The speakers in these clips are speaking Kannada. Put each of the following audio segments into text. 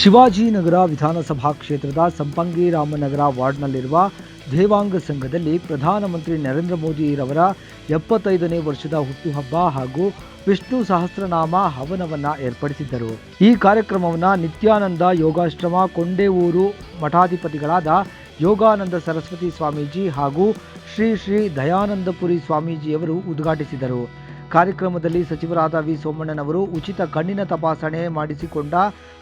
ಶಿವಾಜಿನಗರ ವಿಧಾನಸಭಾ ಕ್ಷೇತ್ರದ ಸಂಪಂಗಿ ರಾಮನಗರ ವಾರ್ಡ್ನಲ್ಲಿರುವ ದೇವಾಂಗ ಸಂಘದಲ್ಲಿ ಪ್ರಧಾನಮಂತ್ರಿ ನರೇಂದ್ರ ಮೋದಿರವರ ಎಪ್ಪತ್ತೈದನೇ ವರ್ಷದ ಹುಟ್ಟುಹಬ್ಬ ಹಾಗೂ ವಿಷ್ಣು ಸಹಸ್ರನಾಮ ಹವನವನ್ನ ಏರ್ಪಡಿಸಿದ್ದರು. ಈ ಕಾರ್ಯಕ್ರಮವನ್ನು ನಿತ್ಯಾನಂದ ಯೋಗಾಶ್ರಮ ಕೊಂಡೇವೂರು ಮಠಾಧಿಪತಿಗಳಾದ ಯೋಗಾನಂದ ಸರಸ್ವತಿ ಸ್ವಾಮೀಜಿ ಹಾಗೂ ಶ್ರೀ ಶ್ರೀ ದಯಾನಂದಪುರಿ ಸ್ವಾಮೀಜಿಯವರು ಉದ್ಘಾಟಿಸಿದರು. ಕಾರ್ಯಕ್ರಮದಲ್ಲಿ ಸಚಿವರಾದ ವಿ ಸೋಮಣ್ಣನವರು ಉಚಿತ ಕಣ್ಣಿನ ತಪಾಸಣೆ ಮಾಡಿಸಿಕೊಂಡ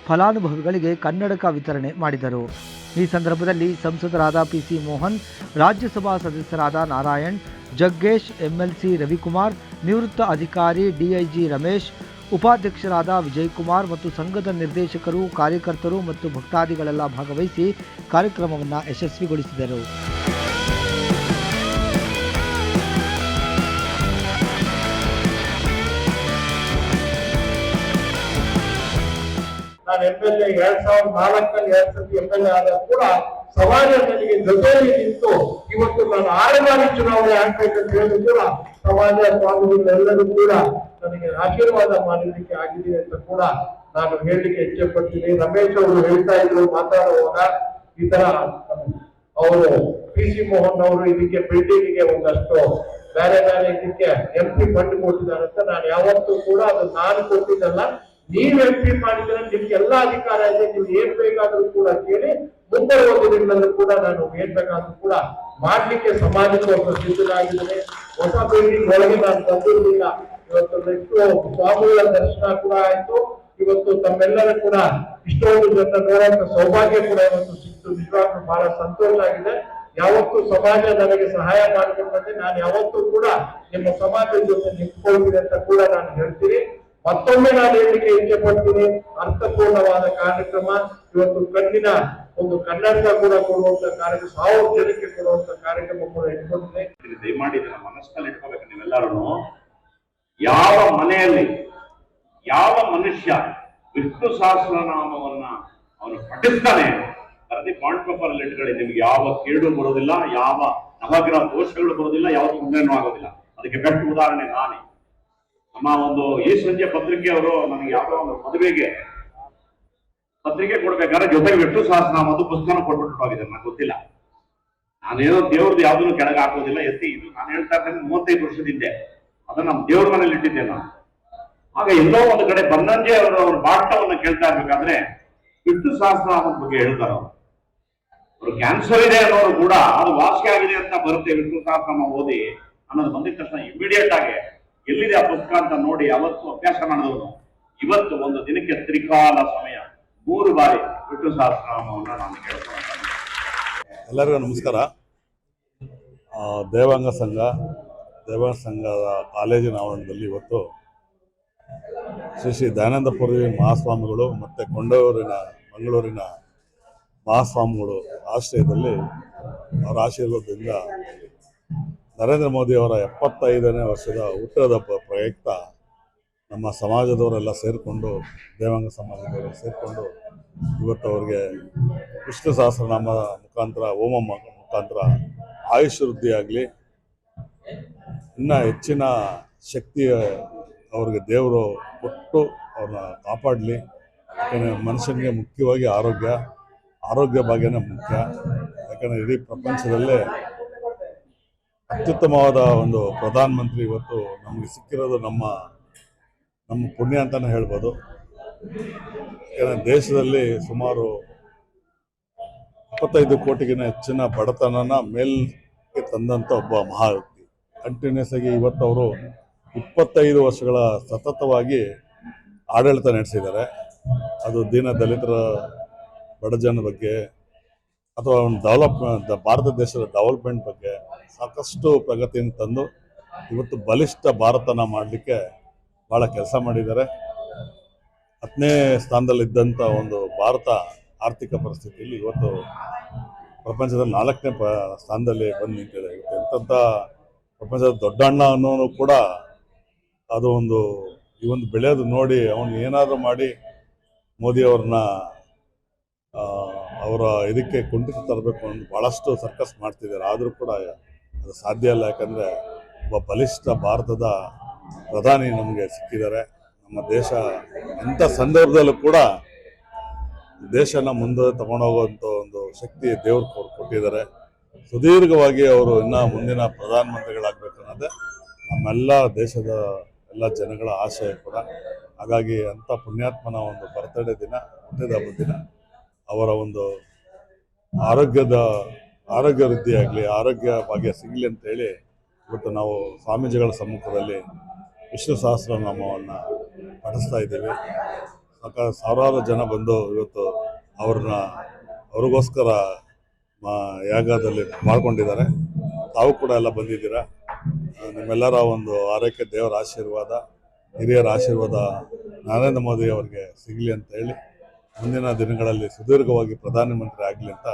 ಫಲಾನುಭವಿಗಳಿಗೆ ಕನ್ನಡಕ ವಿತರಣೆ ಮಾಡಿದರು. ಈ ಸಂದರ್ಭದಲ್ಲಿ ಸಂಸದರಾದ ಪಿಸಿ ಮೋಹನ್, ರಾಜ್ಯಸಭಾ ಸದಸ್ಯರಾದ ನಾರಾಯಣ್, ಜಗ್ಗೇಶ್, ಎಂಎಲ್ಸಿ ರವಿಕುಮಾರ್, ನಿವೃತ್ತ ಅಧಿಕಾರಿ ಡಿಐಜಿ ರಮೇಶ್, ಉಪಾಧ್ಯಕ್ಷರಾದ ವಿಜಯಕುಮಾರ್ ಮತ್ತು ಸಂಘದ ನಿರ್ದೇಶಕರು, ಕಾರ್ಯಕರ್ತರು ಮತ್ತು ಭಕ್ತಾದಿಗಳೆಲ್ಲ ಭಾಗವಹಿಸಿ ಕಾರ್ಯಕ್ರಮವನ್ನು ಯಶಸ್ವಿಗೊಳಿಸಿದರು. ನಾನು ಎಂ ಎಲ್ ಎ, ಎರಡ್ ಸಾವಿರದ ನಾಲ್ಕರಲ್ಲಿ ಎರಡ್ ಆದಾಗ ಕೂಡ ಸಮಾಜ ನನಗೆ ಜೊತೆಯಲ್ಲಿ ನಿಂತು ಇವತ್ತು ನಾನು ಆರು ಬಾರಿ ಚುನಾವಣೆ ಅಂತ ಹೇಳಿದ್ರು ಕೂಡ ಸಮಾಜ ಸ್ವಾಮಿಗಳೆಲ್ಲರೂ ಕೂಡ ನನಗೆ ಆಶೀರ್ವಾದ ಮಾಡಲಿಕ್ಕೆ ಆಗಿದೆ ಅಂತ ಕೂಡ ನಾನು ಹೇಳಲಿಕ್ಕೆ ಇಚ್ಛೆ ಪಡ್ತೀನಿ ರಮೇಶ್ ಅವರು ಹೇಳ್ತಾ ಇದ್ರು, ಮಾತಾಡುವಾಗ ಈ ತರ ಅವರು ಪಿ ಸಿ ಮೋಹನ್ ಅವರು ಇದಕ್ಕೆ ಬಿಲ್ಡಿಂಗ್ಗೆ ಒಂದಷ್ಟು ಬೇರೆ ಬೇರೆ ಇದಕ್ಕೆ ಎಂ ಪಿ ಫಂಡ್ ಕೊಟ್ಟಿದ್ದಾರೆ ಅಂತ ನಾನು ಯಾವತ್ತೂ ಕೂಡ ಅದು ನಾನು ಕೊಟ್ಟಿದ್ದಲ್ಲ. ನೀವ್ ಎಂ ಪಿ ಮಾಡಿದ್ರೆ ನಿಮ್ಗೆ ಎಲ್ಲಾ ಅಧಿಕಾರ ಇದೆ, ನೀವು ಏನ್ ಬೇಕಾದ್ರೂ ಕೂಡ ಕೇಳಿ, ಮುಂಬರುವ ದಿನಗಳಲ್ಲೂ ಕೂಡ ನಾನು ಏನ್ ಬೇಕಾದ್ರೂ ಕೂಡ ಮಾಡ್ಲಿಕ್ಕೆ ಸಮಾಜಕ್ಕೋಸ್ಕರ ಸಿದ್ಧನಾಗಿದ್ದೇನೆ ಹೊಸ ಬಿಲ್ಡಿಂಗ್ ಒಳಗೆ ನಾನು ತಂದಿರಲಿಲ್ಲ ಇವತ್ತು ನೆಕ್ಸ್ಟ್ ಸ್ವಾಮಿಗಳ ದರ್ಶನ ಕೂಡ ಆಯ್ತು. ಇವತ್ತು ತಮ್ಮೆಲ್ಲರೂ ಕೂಡ ಇಷ್ಟೊಂದು ಜನ ನೋಡುವಂತ ಸೌಭಾಗ್ಯ ಕೂಡ ಇವತ್ತು ಸಿಕ್ತು ನಿಜವಾಗ್ಲೂ ಬಹಳ ಸಂತೋಷ ಆಗಿದೆ. ಯಾವತ್ತೂ ಸಮಾಜ ನನಗೆ ಸಹಾಯ ಮಾಡಿಕೊಂಡಂತೆ ನಾನು ಯಾವತ್ತೂ ಕೂಡ ನಿಮ್ಮ ಸಮಾಜದ ಜೊತೆ ನಿಂತ್ಕೊಳ್ತೀನಿ ಅಂತ ಕೂಡ ನಾನು ಹೇಳ್ತೀನಿ. ಮತ್ತೊಮ್ಮೆ ನಾನು ಹೇಳಲಿಕ್ಕೆ ಇಚ್ಛೆ ಪಡ್ತೀನಿ ಅರ್ಥಪೂರ್ಣವಾದ ಕಾರ್ಯಕ್ರಮ. ಇವತ್ತು ಕಣ್ಣಿನ ಒಂದು ಕನ್ನಡಕ ಕೂಡ ಕೊಡುವಂತ ಕಾರ್ಯಕ್ರಮ ಸಾವಿರ ಜನಕ್ಕೆ ಕೊಡುವಂತ ಕಾರ್ಯಕ್ರಮ ಕೂಡ ಇಟ್ಕೊಂಡಿದೆ ದಯಮಾಡಿ ಇದನ್ನ ಮನಸ್ಸಿನಲ್ಲಿ ಇಟ್ಕೋಬೇಕು ನೀವೆಲ್ಲರೂ. ಯಾವ ಮನೆಯಲ್ಲಿ ಯಾವ ಮನುಷ್ಯ ವಿಷ್ಣು ಸಹಸ್ರನಾಮವನ್ನ ಅವನು ಪಠಿಸ್ತಾನೆ? ಪ್ರತಿ ಪಾಯಿಂಟ್ ಪೇಪರ್ ಅಲ್ಲಿ ಇಟ್ಕೊಳ್ಳಿ. ನಿಮ್ಗೆ ಯಾವ ಕೇಡು ಬರೋದಿಲ್ಲ, ಯಾವ ನವಗ್ರಹ ದೋಷಗಳು ಬರೋದಿಲ್ಲ ಯಾವ ತೊಂದರೆನೂ ಆಗೋದಿಲ್ಲ. ಅದಕ್ಕೆ ಬೆಟ್ಟ ಉದಾಹರಣೆ ನಾನೇ. ನಮ್ಮ ಒಂದು ಈ ಸಂಜೆ ಪತ್ರಿಕೆ ಅವರು ನನಗೆ ಯಾವುದೋ ಒಂದು ಮದುವೆಗೆ ಪತ್ರಿಕೆ ಕೊಡ್ಬೇಕಾದ್ರೆ ಜೊತೆಗೆ ವಿಷ್ಣು ಮತ್ತು ಪುಸ್ತಕ ಕೊಟ್ಬಿಟ್ಟು ಹೋಗಿದ್ದಾರೆ ನನಗೆ ಗೊತ್ತಿಲ್ಲ. ನಾನೇನೋ ದೇವ್ರದ್ದು ಯಾವ್ದನ್ನು ಕೆಳಗೆ ಹಾಕೋದಿಲ್ಲ, ಎತ್ತಿ ಇದು ನಾನು ಹೇಳ್ತಾ ಇದ್ದೇನೆ ಮೂವತ್ತೈದು ವರ್ಷದ ಹಿಂದೆ. ಅದನ್ನ ನಮ್ಮ ದೇವ್ರ ಮನೇಲಿ ಇಟ್ಟಿದ್ದೆ ನಾನು. ಆಗ ಎಲ್ಲೋ ಒಂದು ಕಡೆ ಬನ್ನಂಜೆ ಅವರ ಅವ್ರ ಬಾಟವನ್ನು ಕೇಳ್ತಾ ಇರ್ಬೇಕಾದ್ರೆ ವಿಷ್ಣು ಸಹಸ್ರ ಬಗ್ಗೆ ಹೇಳ್ತಾರೆ ಅವರು. ಅವರು ಕ್ಯಾನ್ಸರ್ ಇದೆ ಅನ್ನೋರು ಕೂಡ ಅದು ವಾಸಿ ಆಗಿದೆ ಅಂತ ಬರುತ್ತೆ ವಿಷ್ಣು ಸಹಸ್ರನಾಮ ಓದಿ ಅನ್ನೋದು ಬಂದಿದ ತಕ್ಷಣ ಇಮಿಡಿಯೇಟ್ ಆಗಿ ಎಲ್ಲಿದೆ ಆ ಪುಸ್ತಕ ಅಂತ ನೋಡಿ ಅವತ್ತು ಅಭ್ಯಾಸ ಮಾಡಿದವನು. ಇವತ್ತು ಒಂದು ದಿನಕ್ಕೆ ತ್ರಿಕಾಲ ಸಮಯ. ಮೂರು ಬಾರಿ ವಿಷ್ಣು ಸಹಸ್ರನಾಮವನ್ನು ನಾನು ಕೇಳ್ಕೊಂಡು ಎಲ್ಲರಿಗೂ ನಮಸ್ಕಾರ. ದೇವಾಂಗ ಸಂಘ, ದೇವಾಂಗ ಸಂಘದ ಕಾಲೇಜಿನ ಆವರಣದಲ್ಲಿ ಇವತ್ತು ಶ್ರೀ ಶ್ರೀ ದಯಾನಂದಪುರಿ ಮಹಾಸ್ವಾಮಿಗಳು ಮತ್ತು ಕೊಂಡೂರಿನ, ಮಂಗಳೂರಿನ ಮಹಾಸ್ವಾಮಿಗಳು ಆಶ್ರಯದಲ್ಲಿ ಅವರ ಆಶೀರ್ವಾದದಿಂದ ನರೇಂದ್ರ ಮೋದಿ ಅವರ ಎಪ್ಪತ್ತೈದನೇ ವರ್ಷದ ಹುಟ್ಟದ ಪ್ರಯುಕ್ತ ನಮ್ಮ ಸಮಾಜದವರೆಲ್ಲ ಸೇರಿಕೊಂಡು, ದೇವಾಂಗ ಸಮಾಜದವರೆಲ್ಲ ಸೇರಿಕೊಂಡು ಇವತ್ತು ಅವರಿಗೆ ವಿಷ್ಣು ಸಹಸ್ರನಾಮ ಮುಖಾಂತರ, ಹೋಮ ಮುಖಾಂತರ ಆಯುಷ್ ವೃದ್ಧಿಯಾಗಲಿ ಇನ್ನು ಹೆಚ್ಚಿನ ಶಕ್ತಿ ಅವ್ರಿಗೆ ದೇವರು ಕೊಟ್ಟು ಅವ್ರನ್ನ ಕಾಪಾಡಲಿ. ಯಾಕಂದರೆ ಮನುಷ್ಯನಿಗೆ ಮುಖ್ಯವಾಗಿ ಆರೋಗ್ಯ ಆರೋಗ್ಯ ಭಾಗ್ಯನೇ ಮುಖ್ಯ. ಯಾಕಂದರೆ ಇಡೀ ಪ್ರಪಂಚದಲ್ಲೇ ಅತ್ಯುತ್ತಮವಾದ ಒಂದು ಪ್ರಧಾನಮಂತ್ರಿ ಇವತ್ತು ನಮಗೆ ಸಿಕ್ಕಿರೋದು ನಮ್ಮ ನಮ್ಮ ಪುಣ್ಯ ಅಂತಲೇ ಹೇಳ್ಬೋದು. ಯಾಕಂದರೆ ದೇಶದಲ್ಲಿ ಸುಮಾರು ಇಪ್ಪತ್ತೈದು ಕೋಟಿಗಿನ ಹೆಚ್ಚಿನ ಬಡತನನ ಮೇಲ್ಗೆ ತಂದಂಥ ಒಬ್ಬ ಮಹಾ ವ್ಯಕ್ತಿ. ಕಂಟಿನ್ಯೂಸ್ ಆಗಿ ಇವತ್ತು ಅವರು ಇಪ್ಪತ್ತೈದು ವರ್ಷಗಳ ಸತತವಾಗಿ ಆಡಳಿತ ನಡೆಸಿದ್ದಾರೆ. ಅದು ದೀನ ದಲಿತರ ಬಡಜನ ಬಗ್ಗೆ ಅಥವಾ ಒಂದು ಡೆವಲಪ್ ಭಾರತ ದೇಶದ ಡೆವಲಪ್ಮೆಂಟ್ ಬಗ್ಗೆ ಸಾಕಷ್ಟು ಪ್ರಗತಿಯನ್ನು ತಂದು ಇವತ್ತು ಬಲಿಷ್ಠ ಭಾರತನ ಮಾಡಲಿಕ್ಕೆ ಭಾಳ ಕೆಲಸ ಮಾಡಿದ್ದಾರೆ. ಹತ್ತನೇ ಸ್ಥಾನದಲ್ಲಿದ್ದಂಥ ಒಂದು ಭಾರತ ಆರ್ಥಿಕ ಪರಿಸ್ಥಿತಿಯಲ್ಲಿ ಇವತ್ತು ಪ್ರಪಂಚದಲ್ಲಿ ನಾಲ್ಕನೇ ಪ ಸ್ಥಾನದಲ್ಲಿ ಬಂದು ನಿಂತಿದೆ ಎಂಥಂಥ ಪ್ರಪಂಚದ ದೊಡ್ಡ ಅಣ್ಣ ಅನ್ನೋನು ಕೂಡ ಅದು ಒಂದು ಈ ಒಂದು ಬೆಳೆಯೋದು ನೋಡಿ ಅವನು ಏನಾದರೂ ಮಾಡಿ ಮೋದಿಯವ್ರನ್ನ ಅವರ ಇದಕ್ಕೆ ಕುಂಠಿತ ತರಬೇಕು ಅಂತ ಭಾಳಷ್ಟು ಸರ್ಕಸ್ ಮಾಡ್ತಿದ್ದಾರೆ. ಆದರೂ ಕೂಡ ಅದು ಸಾಧ್ಯ ಇಲ್ಲ, ಯಾಕಂದರೆ ಒಬ್ಬ ಬಲಿಷ್ಠ ಭಾರತದ ಪ್ರಧಾನಿ ನಮಗೆ ಸಿಕ್ಕಿದ್ದಾರೆ. ನಮ್ಮ ದೇಶ ಅಂಥ ಸಂದರ್ಭದಲ್ಲೂ ಕೂಡ ದೇಶನ ಮುಂದೆ ತಗೊಂಡೋಗುವಂಥ ಒಂದು ಶಕ್ತಿ ದೇವ್ರ ಕೊಟ್ಟಿದ್ದಾರೆ. ಸುದೀರ್ಘವಾಗಿ ಅವರು ಇನ್ನ ಮುಂದಿನ ಪ್ರಧಾನಮಂತ್ರಿಗಳಾಗಬೇಕು ಅನ್ನೋದೇ ನಮ್ಮೆಲ್ಲ ದೇಶದ ಎಲ್ಲ ಜನಗಳ ಆಶಯ ಕೂಡ. ಹಾಗಾಗಿ ಅಂಥ ಪುಣ್ಯಾತ್ಮನ ಒಂದು ಬರ್ತಡೇ ದಿನ, ಹುಟ್ಟಿದ ಹಬ್ಬದ ದಿನ ಅವರ ಒಂದು ಆರೋಗ್ಯದ ಆರೋಗ್ಯ ವೃದ್ಧಿಯಾಗಲಿ ಆರೋಗ್ಯ ಭಾಗ್ಯ ಸಿಗಲಿ ಅಂತೇಳಿ ಇವತ್ತು ನಾವು ಸ್ವಾಮೀಜಿಗಳ ಸಮ್ಮುಖದಲ್ಲಿ ವಿಷ್ಣು ಸಹಸ್ರನಾಮವನ್ನು ಪಠಿಸ್ತಾ ಇದ್ದೇವೆ. ಸಾವಿರಾರು ಜನ ಬಂದು ಇವತ್ತು ಅವ್ರನ್ನ, ಅವ್ರಿಗೋಸ್ಕರ ಯಾಗದಲ್ಲಿ ಮಾಡ್ಕೊಂಡಿದ್ದಾರೆ ತಾವು ಕೂಡ ಎಲ್ಲ ಬಂದಿದ್ದೀರಾ? ನಿಮ್ಮೆಲ್ಲರ ಒಂದು ಆರೋಗ್ಯ ದೇವರ ಆಶೀರ್ವಾದ, ಹಿರಿಯರ ಆಶೀರ್ವಾದ ನರೇಂದ್ರ ಮೋದಿ ಅವರಿಗೆ ಸಿಗಲಿ ಅಂತ ಹೇಳಿ ಮುಂದಿನ ದಿನಗಳಲ್ಲಿ ಸುದೀರ್ಘವಾಗಿ ಪ್ರಧಾನಮಂತ್ರಿ ಆಗಲಿ ಅಂತ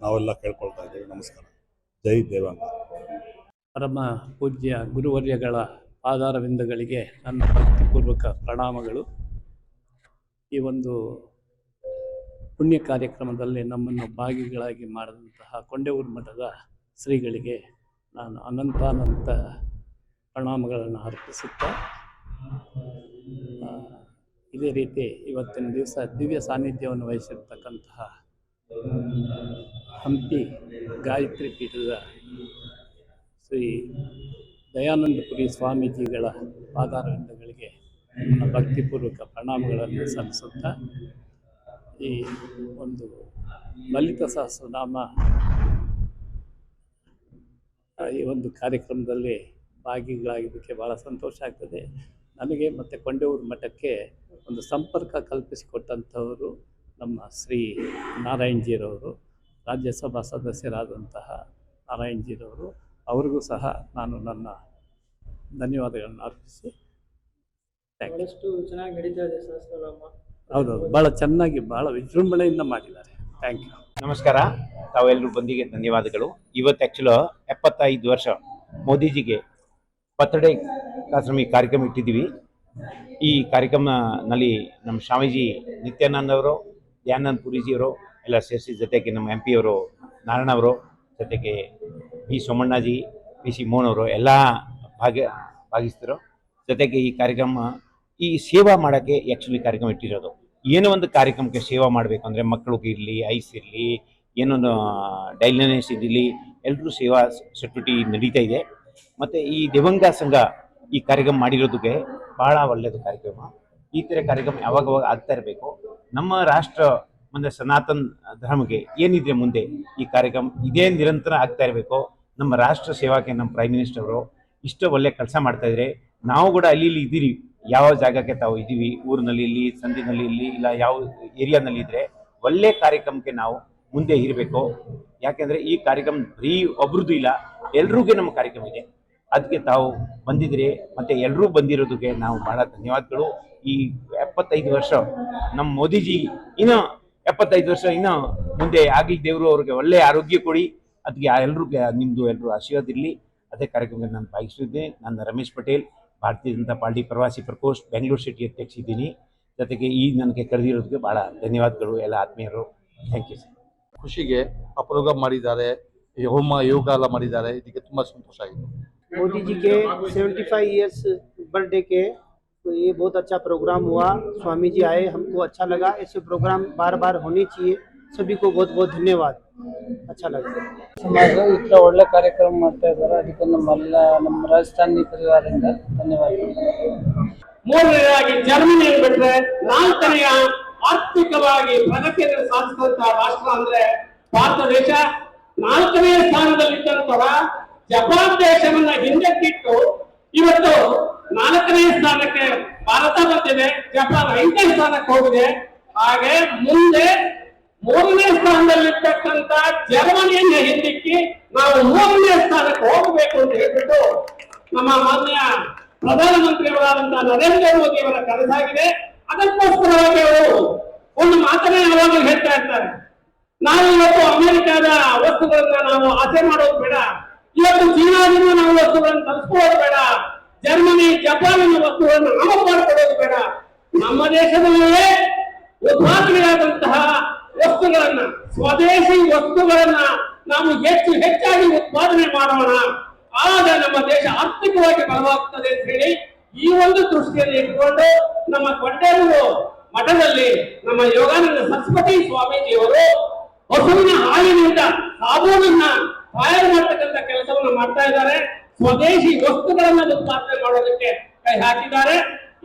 ನಾವೆಲ್ಲ ಕೇಳ್ಕೊಳ್ತಾ ಇದ್ದೀವಿ. ನಮಸ್ಕಾರ. ಜೈ ದೇವಾಂಗ. ಪರಮ ಪೂಜ್ಯ ಗುರುವರ್ಯಗಳ ಆಧಾರವಿಂದಗಳಿಗೆ ನನ್ನ ಭಕ್ತಿಪೂರ್ವಕ ಪ್ರಣಾಮಗಳು. ಈ ಒಂದು ಪುಣ್ಯ ಕಾರ್ಯಕ್ರಮದಲ್ಲಿ ನಮ್ಮನ್ನು ಭಾಗಿಗಳಾಗಿ ಮಾಡಿದಂತಹ ಕೊಂಡೇವೂರು ಮಠದ ಶ್ರೀಗಳಿಗೆ ನಾನು ಅನಂತಾನಂತ ಪ್ರಣಾಮಗಳನ್ನು ಅರ್ಪಿಸುತ್ತಾ ಇದೇ ರೀತಿ ಇವತ್ತಿನ ದಿವಸ ದಿವ್ಯ ಸಾನ್ನಿಧ್ಯವನ್ನು ವಹಿಸಿರ್ತಕ್ಕಂತಹ ಹಂಪಿ ಗಾಯತ್ರಿ ಪೀಠದ ಶ್ರೀ ದಯಾನಂದಪುರಿ ಸ್ವಾಮೀಜಿಗಳ ಪಾದಾರವಿಂದಗಳಿಗೆ ನನ್ನ ಭಕ್ತಿಪೂರ್ವಕ ಪ್ರಣಾಮಗಳನ್ನು ಸಲ್ಲಿಸುತ್ತಾ ಈ ಒಂದು ಲಲಿತ ಸಹಸ್ರನಾಮ ಈ ಒಂದು ಕಾರ್ಯಕ್ರಮದಲ್ಲಿ ಭಾಗಿಗಳಾಗಿದ್ದಕ್ಕೆ ಭಾಳ ಸಂತೋಷ ಆಗ್ತದೆ. ನನಗೆ ಮತ್ತು ಕೊಂಡೇವೂರು ಮಠಕ್ಕೆ ಒಂದು ಸಂಪರ್ಕ ಕಲ್ಪಿಸಿಕೊಟ್ಟಂಥವರು ನಮ್ಮ ಶ್ರೀ ನಾರಾಯಣ್ಜಿರವರು ರಾಜ್ಯಸಭಾ ಸದಸ್ಯರಾದಂತಹ ನಾರಾಯಣ್ಜಿರವರು ಅವ್ರಿಗೂ ಸಹ ನಾನು ನನ್ನ ಧನ್ಯವಾದಗಳನ್ನು ಅರ್ಪಿಸಿ. ಥ್ಯಾಂಕ್ ಯು ಬಹಳಷ್ಟು ಚೆನ್ನಾಗಿ ನಡೀತಾ ಇದೆ ಸಹಸ್ರನಾಮ ಹೌದೌದು ಭಾಳ ಚೆನ್ನಾಗಿ ಭಾಳ ವಿಜೃಂಭಣೆಯಿಂದ ಮಾಡಿದ್ದಾರೆ. ಥ್ಯಾಂಕ್ ಯು ನಮಸ್ಕಾರ ತಾವೆಲ್ಲರೂ ಬಂದಿಗೆ ಧನ್ಯವಾದಗಳು. ಇವತ್ತು ಆ್ಯಕ್ಚುಲ ಎಪ್ಪತ್ತೈದು ವರ್ಷ ಮೋದಿಜಿಗೆ ಬರ್ತ್ಡೇ ಕಾರ್ಯಕ್ರಮ ಈ ಕಾರ್ಯಕ್ರಮ ಇಟ್ಟಿದ್ದೀವಿ. ಈ ಕಾರ್ಯಕ್ರಮನಲ್ಲಿ ನಮ್ಮ ಸ್ವಾಮೀಜಿ ನಿತ್ಯಾನಂದ್ ಅವರು ದಯಾನಂದ್ ಪುರಿಜಿಯವರು ಎಲ್ಲ ಸೇರಿಸಿ ಜೊತೆಗೆ ನಮ್ಮ ಎಂ ಪಿಯವರು ನಾರಾಯಣ ಅವರು, ಜೊತೆಗೆ B Somannaji P C Mohan ಅವರು, ಎಲ್ಲ ಭಾಗ ಭಾಗಿಸ್ತಿರೋ ಜೊತೆಗೆ ಈ ಕಾರ್ಯಕ್ರಮ, ಈ ಸೇವಾ ಮಾಡೋಕ್ಕೆ ಆ್ಯಕ್ಚುಲಿ ಕಾರ್ಯಕ್ರಮ ಇಟ್ಟಿರೋದು. ಏನೋ ಒಂದು ಕಾರ್ಯಕ್ರಮಕ್ಕೆ ಸೇವಾ ಮಾಡಬೇಕು ಅಂದರೆ ಮಕ್ಕಳಿಗೆ ಇರಲಿ, ಐಸ್ ಇರಲಿ ಏನೊಂದು ಡೈಲಿನೆಸ್ ಇರಲಿ ಎಲ್ಲರೂ ಸೇವಾ ಸೆಕ್ಯೂರಿಟಿ ನಡೀತಾ ಇದೆ. ಮತ್ತು ಈ ದಿವಂಗ ಸಂಘ ಈ ಕಾರ್ಯಕ್ರಮ ಮಾಡಿರೋದಕ್ಕೆ ಭಾಳ ಒಳ್ಳೆಯದು ಕಾರ್ಯಕ್ರಮ. ಈ ಥರ ಕಾರ್ಯಕ್ರಮ ಯಾವಾಗವಾಗ ಆಗ್ತಾ ಇರಬೇಕು. ನಮ್ಮ ರಾಷ್ಟ್ರ ಮುಂದೆ ಸನಾತನ್ ಧರ್ಮಕ್ಕೆ ಏನಿದೆ ಮುಂದೆ ಈ ಕಾರ್ಯಕ್ರಮ ಇದೇ ನಿರಂತರ ಆಗ್ತಾ ಇರಬೇಕು. ನಮ್ಮ ರಾಷ್ಟ್ರ ಸೇವಾಕ್ಕೆ ನಮ್ಮ ಪ್ರೈಮ್ ಮಿನಿಸ್ಟರ್ ಅವರು ಇಷ್ಟು ಒಳ್ಳೆ ಕೆಲಸ ಮಾಡ್ತಾ ಇದ್ರೆ ನಾವು ಕೂಡ ಅಲ್ಲಿ ಇಲ್ಲಿ ಇದ್ದೀರಿ. ಯಾವ ಜಾಗಕ್ಕೆ ತಾವು ಇದ್ದೀವಿ? ಊರಿನಲ್ಲಿ ಇಲ್ಲಿ ಸಂದಿನಲ್ಲಿ ಇಲ್ಲಿ ಇಲ್ಲ ಯಾವ ಏರಿಯಾನಲ್ಲಿ ಇದ್ರೆ ಒಳ್ಳೆ ಕಾರ್ಯಕ್ರಮಕ್ಕೆ ನಾವು ಮುಂದೆ ಇರಬೇಕು. ಯಾಕೆಂದ್ರೆ ಈ ಕಾರ್ಯಕ್ರಮ ಬರೀ ಒಬ್ರದ್ದು ಇಲ್ಲ, ಎಲ್ರಿಗೂ ನಮ್ಮ ಕಾರ್ಯಕ್ರಮ ಇದೆ. ಅದಕ್ಕೆ ತಾವು ಬಂದಿದ್ರೆ ಮತ್ತೆ ಎಲ್ಲರೂ ಬಂದಿರೋದಕ್ಕೆ ನಾವು ಬಹಳ ಧನ್ಯವಾದಗಳು. ಈ ಎಪ್ಪತ್ತೈದು ವರ್ಷ ನಮ್ಮ ಮೋದಿಜಿ ಇನ್ನು ಎಪ್ಪತ್ತೈದು ವರ್ಷ ಇನ್ನು ಮುಂದೆ ಆಗಿ ದೇವರು ಅವ್ರಿಗೆ ಒಳ್ಳೆಯ ಆರೋಗ್ಯ ಕೊಡಿ ಅದಕ್ಕೆ ಎಲ್ಲರೂ ನಿಮ್ಮದು ಎಲ್ಲರೂ ಆಶೀರ್ವಾದ ಇರಲಿ. ಅದೇ ಕಾರ್ಯಕ್ರಮಕ್ಕೆ ನಾನು ಭಾಗಿಸಿದ್ದೆ ನಾನು ರಮೇಶ್ ಪಟೇಲ್ ಭಾರತೀಯ ಜನತಾ ಪಾರ್ಟಿ ಪ್ರವಾಸಿ ಪ್ರಕೋಷ್ಠ ಬೆಂಗಳೂರು ಸಿಟಿ ಅಧ್ಯಕ್ಷ ಇದ್ದೀನಿ. ಜೊತೆಗೆ ಈ ನನಗೆ ಕರೆದಿರೋದಕ್ಕೆ ಭಾಳ ಧನ್ಯವಾದಗಳು ಎಲ್ಲ ಆತ್ಮೀಯರು. ಥ್ಯಾಂಕ್ ಯು ಸರ್ ಖುಷಿಗೆ ಆ ಪ್ರೋಗ್ರಾಮ್ ಮಾಡಿದ್ದಾರೆ ಹೋಮ ಯೋಗ ಎಲ್ಲ ಮಾಡಿದ್ದಾರೆ. ಇದಕ್ಕೆ ತುಂಬ ಸಂತೋಷ ಆಯಿತು ಮೋದಿಜಿಗೆ ಸೆವೆಂಟಿ ಫೈವ್ ಇಯರ್ಸ್ ಬರ್ಡೇಗೆ तो ये बहुत अच्छा प्रोग्राम हुआ स्वामी जी आए हमको अच्छा लगा ऐसे प्रोग्राम बार बार होने चाहिए सभी को बहुत बहुत धन्यवाद अच्छा लगा ಸಮಾಜ ಇತರ ಒಳ್ಳೆ ಕಾರ್ಯಕ್ರಮ ಮಾಡ್ತಾ ಇದ್ದಾರೆ ಅದಕ್ಕೆ ನಮ್ಮೆಲ್ಲ ನಮ್ಮ ರಾಜಸ್ಥಾನಿ ಪರಿವಾರದಿಂದ ಧನ್ಯವಾದಗಳು ಮೂರನೆಯದಾಗಿ ಜರ್ಮನಿಯನ್ನು ಬಿಟ್ರೆ ನಾಲ್ಕನೆಯ ಆರ್ಥಿಕವಾಗಿ ಪ್ರಗತಿಯನ್ನು ಸಾಧಿಸಿದಂತಹ ರಾಷ್ಟ್ರ ಅಂದ್ರೆ ಭಾರತ ದೇಶ ನಾಲ್ಕನೇ ಸ್ಥಾನದಲ್ಲಿದ್ದಂತಹ ಜಪಾನ್ ದೇಶವನ್ನ ಹಿಂದಕ್ಕಿಟ್ಟು ಇವತ್ತು ನಾಲ್ಕನೇ ಸ್ಥಾನಕ್ಕೆ ಭಾರತ ಬಂದಿದೆ ಜಪಾನ್ ಐದನೇ ಸ್ಥಾನಕ್ಕೆ ಹೋಗಿದೆ. ಹಾಗೆ ಮುಂದೆ ಮೂರನೇ ಸ್ಥಾನದಲ್ಲಿರ್ತಕ್ಕಂತ ಜರ್ಮನಿಯನ್ನ ಹಿಂದಿಕ್ಕಿ ನಾವು ಮೂರನೇ ಸ್ಥಾನಕ್ಕೆ ಹೋಗಬೇಕು ಅಂತ ಹೇಳ್ಬಿಟ್ಟು ನಮ್ಮ ಮಾನ್ಯ ಪ್ರಧಾನಮಂತ್ರಿಯವರಾದಂತಹ ನರೇಂದ್ರ ಮೋದಿ ಅವರ ಕನಸಾಗಿದೆ ಅದಕ್ಕೋಸ್ಕರವಾಗಿ ಅವರು ಒಂದು ಮಾತನೇ ಯಾವಾಗಲೂ ಹೇಳ್ತಾ ಇರ್ತಾರೆ. ನಾವು ಇವತ್ತು ಅಮೆರಿಕದ ವಸ್ತುಗಳನ್ನ ನಾವು ಆಸೆ ಮಾಡೋದು ಬೇಡ. ಇವತ್ತು ಚೀನಾದಿಂದ ನಾವು ವಸ್ತುಗಳನ್ನು ತರಿಸ್ಕೊಳ್ಳೋದು ಬೇಡ. ಜರ್ಮನಿ, ಜಪಾನ್ ಅನ್ನೋ ವಸ್ತುಗಳನ್ನು ನಾವು ಮಾಡಿಕೊಡೋದು ಬೇಡ. ನಮ್ಮ ದೇಶದಲ್ಲೇ ಉತ್ಪಾದನೆಯಾದಂತಹ ವಸ್ತುಗಳನ್ನ, ಸ್ವದೇಶಿ ವಸ್ತುಗಳನ್ನ ನಾವು ಹೆಚ್ಚು ಹೆಚ್ಚಾಗಿ ಉತ್ಪಾದನೆ ಮಾಡೋಣ. ಆಗ ನಮ್ಮ ದೇಶ ಆರ್ಥಿಕವಾಗಿ ಬಲವಾಗ್ತದೆ ಅಂತ ಹೇಳಿ ಈ ಒಂದು ದೃಷ್ಟಿಯಲ್ಲಿ ಇಟ್ಕೊಂಡು ನಮ್ಮ ಕೊಂಡೇರು ಮಠದಲ್ಲಿ ನಮ್ಮ ಯೋಗಾನಂದ ಸರಸ್ವತಿ ಸ್ವಾಮೀಜಿಯವರು ಹಸುವಿನ ಹಾಲಿನಿಂದ ಸಾಬೂನನ್ನ ತಯಾರು ಮಾಡ್ತಕ್ಕಂಥ ಕೆಲಸವನ್ನು ಮಾಡ್ತಾ ಇದ್ದಾರೆ. ಸ್ವದೇಶಿ ವಸ್ತುಗಳನ್ನ ಉತ್ಪಾದನೆ ಮಾಡೋದಕ್ಕೆ ಕೈ ಹಾಕಿದ್ದಾರೆ.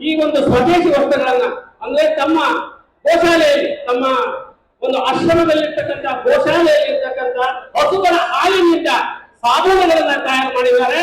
ಈ ಒಂದು ಸ್ವದೇಶಿ ವಸ್ತುಗಳನ್ನ, ಅಂದ್ರೆ ತಮ್ಮ ಗೋಶಾಲೆಯಲ್ಲಿ, ತಮ್ಮ ಒಂದು ಆಶ್ರಮದಲ್ಲಿರ್ತಕ್ಕಂಥ ಗೋಶಾಲೆಯಲ್ಲಿ ಇರ್ತಕ್ಕಂಥ ಹಸುಗಳ ಹಾಲಿನಿಂದ ಸಾಬೂನುಗಳನ್ನ ತಯಾರು ಮಾಡಿದ್ದಾರೆ.